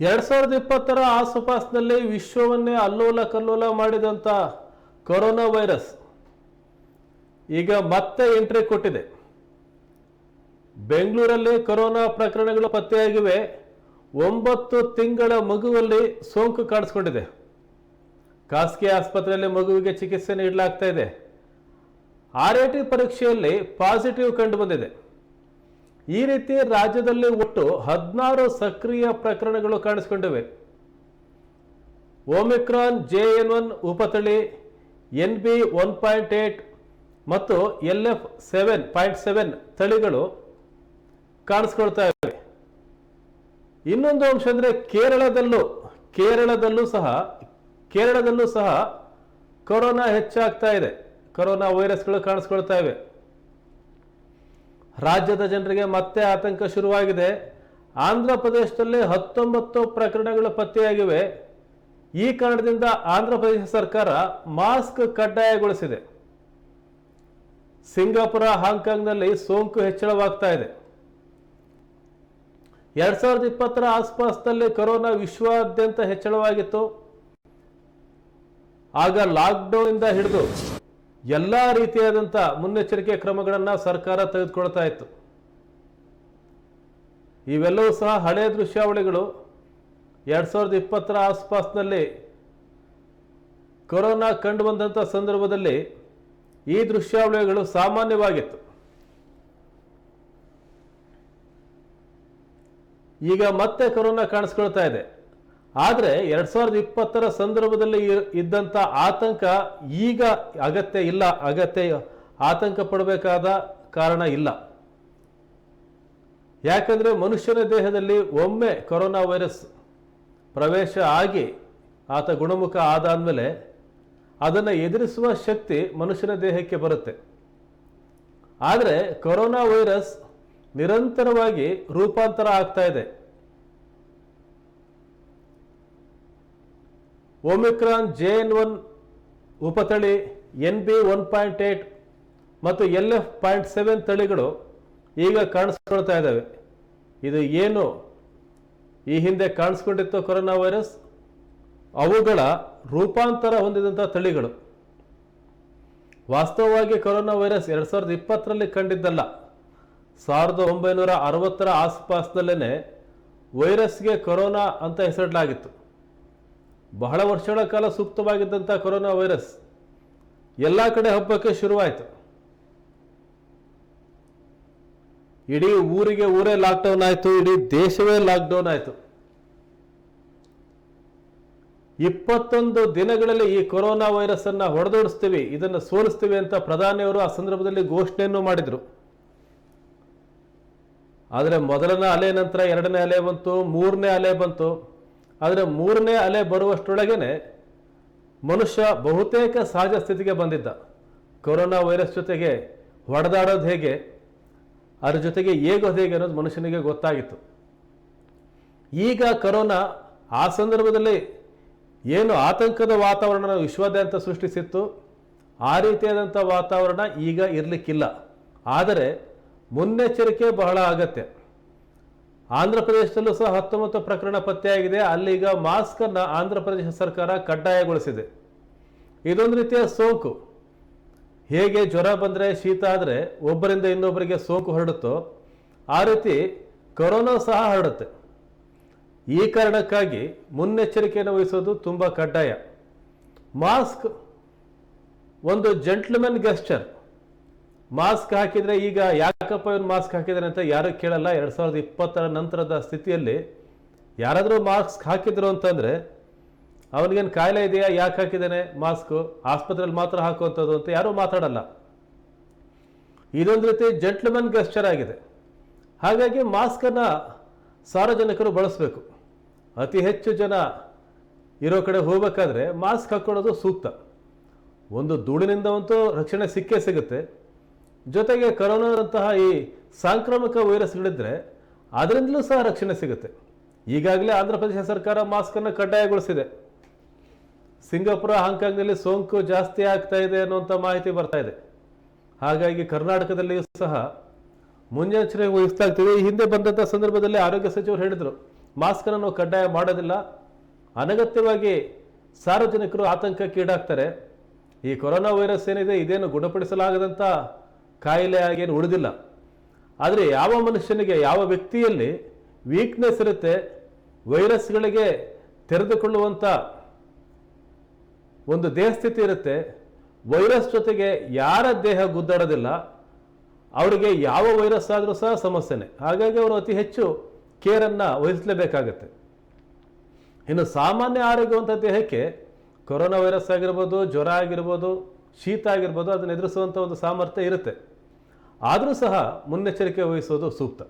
ಎರಡ್ ಸಾವಿರದ ಇಪ್ಪತ್ತರ ಆಸುಪಾಸಿನಲ್ಲಿ ವಿಶ್ವವನ್ನೇ ಅಲ್ಲೋಲ ಕಲ್ಲೋಲ ಮಾಡಿದಂಥ ಕೊರೋನಾ ವೈರಸ್ ಈಗ ಮತ್ತೆ ಎಂಟ್ರಿ ಕೊಟ್ಟಿದೆ. ಬೆಂಗಳೂರಲ್ಲಿ ಕೊರೋನಾ ಪ್ರಕರಣಗಳು ಪತ್ತೆಯಾಗಿವೆ. ಒಂಬತ್ತು ತಿಂಗಳ ಮಗುವಲ್ಲಿ ಸೋಂಕು ಕಾಣಿಸ್ಕೊಂಡಿದೆ. ಖಾಸಗಿ ಆಸ್ಪತ್ರೆಯಲ್ಲಿ ಮಗುವಿಗೆ ಚಿಕಿತ್ಸೆ ನೀಡಲಾಗ್ತಾ ಇದೆ. ಆರ್ ಎ ಟಿ ಪರೀಕ್ಷೆಯಲ್ಲಿ ಪಾಸಿಟಿವ್ ಕಂಡು ಬಂದಿದೆ. ಈ ರೀತಿ ರಾಜ್ಯದಲ್ಲಿ ಒಟ್ಟು ಹದಿನಾರು ಸಕ್ರಿಯ ಪ್ರಕರಣಗಳು ಕಾಣಿಸಿಕೊಂಡಿವೆ. Omicron J N one ಉಪತಳಿ N B one point eight ಮತ್ತು L F seven point seven ತಳಿಗಳು ಕಾಣಿಸ್ಕೊಳ್ತಾ ಇವೆ. ಇನ್ನೊಂದು ಅಂಶ ಅಂದರೆ ಕೇರಳದಲ್ಲೂ ಕೇರಳದಲ್ಲೂ ಸಹ ಕೇರಳದಲ್ಲೂ ಸಹ ಕೊರೋನಾ ಹೆಚ್ಚಾಗ್ತಾ ಇದೆ. ಕೊರೋನಾ ವೈರಸ್ಗಳು ಕಾಣಿಸ್ಕೊಳ್ತಾ ಇವೆ. ರಾಜ್ಯದ ಜನರಿಗೆ ಮತ್ತೆ ಆತಂಕ ಶುರುವಾಗಿದೆ. ಆಂಧ್ರ ಪ್ರದೇಶದಲ್ಲಿ ಹತ್ತೊಂಬತ್ತು ಪ್ರಕರಣಗಳು ಪತ್ತೆಯಾಗಿವೆ. ಈ ಕಾರಣದಿಂದ ಆಂಧ್ರ ಪ್ರದೇಶ ಸರ್ಕಾರ ಮಾಸ್ಕ್ ಕಡ್ಡಾಯಗೊಳಿಸಿದೆ. ಸಿಂಗಾಪುರ ಹಾಂಗ್ಕಾಂಗ್ನಲ್ಲಿ ಸೋಂಕು ಹೆಚ್ಚಳವಾಗ್ತಾ ಇದೆ. ಎರಡ್ ಸಾವಿರದ ಇಪ್ಪತ್ತರ ಆಸ್ಪಾಸ್ನಲ್ಲಿ ಕೊರೋನಾ ವಿಶ್ವಾದ್ಯಂತ ಹೆಚ್ಚಳವಾಗಿತ್ತು. ಆಗ ಲಾಕ್ಡೌನ್ ಇಂದ ಹಿಡಿದು ಎಲ್ಲ ರೀತಿಯಾದಂಥ ಮುನ್ನೆಚ್ಚರಿಕೆ ಕ್ರಮಗಳನ್ನು ಸರ್ಕಾರ ತೆಗೆದುಕೊಳ್ತಾ ಇತ್ತು. ಇವೆಲ್ಲವೂ ಸಹ ಹಳೆಯ ದೃಶ್ಯಾವಳಿಗಳು. ಎರಡು ಸಾವಿರದ ಇಪ್ಪತ್ತರ ಆಸ್ಪಾಸ್ನಲ್ಲಿ ಕೊರೋನಾ ಕಂಡು ಬಂದಂಥ ಸಂದರ್ಭದಲ್ಲಿ ಈ ದೃಶ್ಯಾವಳಿಗಳು ಸಾಮಾನ್ಯವಾಗಿತ್ತು. ಈಗ ಮತ್ತೆ ಕೊರೋನಾ ಕಾಣಿಸ್ಕೊಳ್ತಾ ಇದೆ. ಆದರೆ ಎರಡ್ ಸಾವಿರದ ಇಪ್ಪತ್ತರ ಸಂದರ್ಭದಲ್ಲಿ ಇದ್ದಂಥ ಆತಂಕ ಈಗ ಅಗತ್ಯ ಇಲ್ಲ, ಅಗತ್ಯ ಆತಂಕ ಪಡಬೇಕಾದ ಕಾರಣ ಇಲ್ಲ. ಯಾಕಂದ್ರೆ ಮನುಷ್ಯನ ದೇಹದಲ್ಲಿ ಒಮ್ಮೆ ಕೊರೋನಾ ವೈರಸ್ ಪ್ರವೇಶ ಆಗಿ ಆತ ಗುಣಮುಖ ಆದಾದ್ಮೇಲೆ ಅದನ್ನು ಎದುರಿಸುವ ಶಕ್ತಿ ಮನುಷ್ಯನ ದೇಹಕ್ಕೆ ಬರುತ್ತೆ. ಆದರೆ ಕೊರೋನಾ ವೈರಸ್ ನಿರಂತರವಾಗಿ ರೂಪಾಂತರ ಆಗ್ತಾ ಇದೆ. Omicron J N one ಉಪತಳಿ N B one point eight ಮತ್ತು ಎಲ್ ಎಫ್ ಪಾಯಿಂಟ್ ಸೆವೆನ್ ತಳಿಗಳು ಈಗ ಕಾಣಿಸ್ಕೊಳ್ತಾ ಇದ್ದಾವೆ. ಇದು ಏನು? ಈ ಹಿಂದೆ ಕಾಣಿಸ್ಕೊಂಡಿತ್ತು ಕೊರೋನಾ ವೈರಸ್. ಅವುಗಳ ರೂಪಾಂತರ ಹೊಂದಿದಂಥ ತಳಿಗಳು. ವಾಸ್ತವವಾಗಿ ಕೊರೋನಾ ವೈರಸ್ ಎರಡು ಸಾವಿರದ ಇಪ್ಪತ್ತರಲ್ಲಿ ಕಂಡಿದ್ದಲ್ಲ. ಸಾವಿರದ ಒಂಬೈನೂರ ಅರವತ್ತರ ಆಸುಪಾಸಿನಲ್ಲೇ ವೈರಸ್ಗೆ ಕೊರೋನಾ ಅಂತ ಹೆಸರಿಡಲಾಗಿತ್ತು. ಬಹಳ ವರ್ಷಗಳ ಕಾಲ ಸೂಕ್ತವಾಗಿದ್ದಂಥ ಕೊರೋನಾ ವೈರಸ್ ಎಲ್ಲ ಕಡೆ ಹಬ್ಬಕ್ಕೆ ಶುರುವಾಯಿತು. ಇಡೀ ಊರಿಗೆ ಊರೇ ಲಾಕ್ಡೌನ್ ಆಯಿತು, ಇಡೀ ದೇಶವೇ ಲಾಕ್ಡೌನ್ ಆಯಿತು. ಇಪ್ಪತ್ತೊಂದು ದಿನಗಳಲ್ಲಿ ಈ ಕೊರೋನಾ ವೈರಸ್ ಅನ್ನ ಹೊಡೆದೋಡಿಸ್ತೀವಿ, ಇದನ್ನು ಸೋಲಿಸ್ತೀವಿ ಅಂತ ಪ್ರಧಾನಿಯವರು ಆ ಸಂದರ್ಭದಲ್ಲಿ ಘೋಷಣೆಯನ್ನು ಮಾಡಿದರು. ಆದರೆ ಮೊದಲನೇ ಅಲೆ ನಂತರ ಎರಡನೇ ಅಲೆ ಬಂತು, ಮೂರನೇ ಅಲೆ ಬಂತು. ಆದರೆ ಮೂರನೇ ಅಲೆ ಬರುವಷ್ಟರೊಳಗೇನೆ ಮನುಷ್ಯ ಬಹುತೇಕ ಸಹಜ ಸ್ಥಿತಿಗೆ ಬಂದಿದ್ದ. ಕೊರೋನಾ ವೈರಸ್ ಜೊತೆಗೆ ಹೊಡೆದಾಡೋದು ಹೇಗೆ, ಅದ್ರ ಜೊತೆಗೆ ಹೇಗೋದು ಹೇಗೆ ಅನ್ನೋದು ಮನುಷ್ಯನಿಗೆ ಗೊತ್ತಾಗಿತ್ತು. ಈಗ ಕರೋನಾ ಆ ಸಂದರ್ಭದಲ್ಲಿ ಏನು ಆತಂಕದ ವಾತಾವರಣ ವಿಶ್ವಾದ್ಯಂತ ಸೃಷ್ಟಿಸಿತ್ತು, ಆ ರೀತಿಯಾದಂಥ ವಾತಾವರಣ ಈಗ ಇರಲಿಕ್ಕಿಲ್ಲ. ಆದರೆ ಮುನ್ನೆಚ್ಚರಿಕೆ ಬಹಳ ಅಗತ್ಯ. ಆಂಧ್ರ ಪ್ರದೇಶದಲ್ಲೂ ಸಹ ಹತ್ತೊಂಬತ್ತು ಪ್ರಕರಣ ಪತ್ತೆಯಾಗಿದೆ. ಅಲ್ಲೀಗ ಮಾಸ್ಕ್ ಅನ್ನ ಆಂಧ್ರ ಪ್ರದೇಶ ಸರ್ಕಾರ ಕಡ್ಡಾಯಗೊಳಿಸಿದೆ. ಇದೊಂದು ರೀತಿಯ ಸೋಂಕು. ಹೇಗೆ ಜ್ವರ ಬಂದರೆ ಶೀತ ಆದರೆ ಒಬ್ಬರಿಂದ ಇನ್ನೊಬ್ಬರಿಗೆ ಸೋಂಕು ಹರಡುತ್ತೋ ಆ ರೀತಿ ಕೊರೋನಾ ಸಹ ಹರಡುತ್ತೆ. ಈ ಕಾರಣಕ್ಕಾಗಿ ಮುನ್ನೆಚ್ಚರಿಕೆಯನ್ನು ವಹಿಸೋದು ತುಂಬ ಕಡ್ಡಾಯ. ಮಾಸ್ಕ್ ಒಂದು ಜೆಂಟ್ಲ್ಮೆನ್ ಗೆಸ್ಚರ್ ಮಾಸ್ಕ್ ಹಾಕಿದರೆ ಈಗ ಯಾಕಪ್ಪ ಇವನು ಮಾಸ್ಕ್ ಹಾಕಿದ್ದಾರೆ ಅಂತ ಯಾರು ಕೇಳಲ್ಲ. ಎರಡು ಸಾವಿರದ ಇಪ್ಪತ್ತರ ನಂತರದ ಸ್ಥಿತಿಯಲ್ಲಿ ಯಾರಾದರೂ ಮಾಸ್ಕ್ ಹಾಕಿದ್ರು ಅಂತಂದರೆ ಅವನಿಗೇನು ಕಾಯಿಲೆ ಇದೆಯಾ? ಯಾಕೆ ಹಾಕಿದ್ದಾನೆ ಮಾಸ್ಕು? ಆಸ್ಪತ್ರೆಯಲ್ಲಿ ಮಾತ್ರ ಹಾಕುವಂಥದ್ದು ಅಂತ ಯಾರೂ ಮಾತಾಡಲ್ಲ. ಇದೊಂದು ರೀತಿ ಜೆಂಟ್ಲ್ಮನ್ ಗೆಸ್ಚರ್ ಆಗಿದೆ. ಹಾಗಾಗಿ ಮಾಸ್ಕನ್ನು ಸಾರ್ವಜನಿಕರು ಬಳಸಬೇಕು. ಅತಿ ಹೆಚ್ಚು ಜನ ಇರೋ ಕಡೆ ಹೋಗ್ಬೇಕಾದ್ರೆ ಮಾಸ್ಕ್ ಹಾಕ್ಕೊಳ್ಳೋದು ಸೂಕ್ತ. ಒಂದು ಧೂಳಿನಿಂದ ಅಂತೂ ರಕ್ಷಣೆ ಸಿಕ್ಕೇ ಸಿಗುತ್ತೆ. ಜೊತೆಗೆ ಕರೋನಾದಂತಹ ಈ ಸಾಂಕ್ರಾಮಿಕ ವೈರಸ್ಗಳಿದ್ರೆ ಅದರಿಂದಲೂ ಸಹ ರಕ್ಷಣೆ ಸಿಗುತ್ತೆ. ಈಗಾಗಲೇ ಆಂಧ್ರ ಪ್ರದೇಶ ಸರ್ಕಾರ ಮಾಸ್ಕನ್ನು ಕಡ್ಡಾಯಗೊಳಿಸಿದೆ. ಸಿಂಗಾಪುರ ಹಾಂಗ್ಕಾಂಗ್ನಲ್ಲಿ ಸೋಂಕು ಜಾಸ್ತಿ ಆಗ್ತಾ ಇದೆ ಅನ್ನುವಂಥ ಮಾಹಿತಿ ಬರ್ತಾ ಇದೆ. ಹಾಗಾಗಿ ಕರ್ನಾಟಕದಲ್ಲಿಯೂ ಸಹ ಮುನ್ನೆಚ್ಚರಿಕೆ ವಹಿಸ್ತಾ ಇರ್ತೀವಿ ಈ ಹಿಂದೆ ಬಂದಂಥ ಸಂದರ್ಭದಲ್ಲಿ ಆರೋಗ್ಯ ಸಚಿವರು ಹೇಳಿದರು ಮಾಸ್ಕನ್ನು ನಾವು ಕಡ್ಡಾಯ ಮಾಡೋದಿಲ್ಲ. ಅನಗತ್ಯವಾಗಿ ಸಾರ್ವಜನಿಕರು ಆತಂಕಕ್ಕೀಡಾಗ್ತಾರೆ ಈ ಕೊರೋನಾ ವೈರಸ್ ಏನಿದೆ, ಇದೇನು ಗುಣಪಡಿಸಲಾಗದಂಥ ಕಾಯಿಲೆ ಆಗೇನು ಉಳಿದಿಲ್ಲ. ಆದರೆ ಯಾವ ಮನುಷ್ಯನಿಗೆ, ಯಾವ ವ್ಯಕ್ತಿಯಲ್ಲಿ ವೀಕ್ನೆಸ್ ಇರುತ್ತೆ ವೈರಸ್ಗಳಿಗೆ ತೆರೆದುಕೊಳ್ಳುವಂಥ ಒಂದು ದೇಹಸ್ಥಿತಿ ಇರುತ್ತೆ, ವೈರಸ್ ಜೊತೆಗೆ ಯಾರ ದೇಹ ಗುದ್ದಾಡೋದಿಲ್ಲ, ಅವರಿಗೆ ಯಾವ ವೈರಸ್ ಆದರೂ ಸಹ ಸಮಸ್ಯೆನೆ. ಹಾಗಾಗಿ ಅವರು ಅತಿ ಹೆಚ್ಚು ಕೇರನ್ನು ವಹಿಸಲೇಬೇಕಾಗತ್ತೆ. ಇನ್ನು ಸಾಮಾನ್ಯ ಆರೋಗ್ಯವಂತ ದೇಹಕ್ಕೆ ಕೊರೋನಾ ವೈರಸ್ ಆಗಿರ್ಬೋದು, ಜ್ವರ ಆಗಿರ್ಬೋದು, ಶೀತ ಆಗಿರ್ಬೋದು, ಅದನ್ನು ಎದುರಿಸುವಂಥ ಒಂದು ಸಾಮರ್ಥ್ಯ ಇರುತ್ತೆ. ಆದರೂ ಸಹ ಮುನ್ನೆಚ್ಚರಿಕೆ ವಹಿಸೋದು ಸೂಕ್ತ.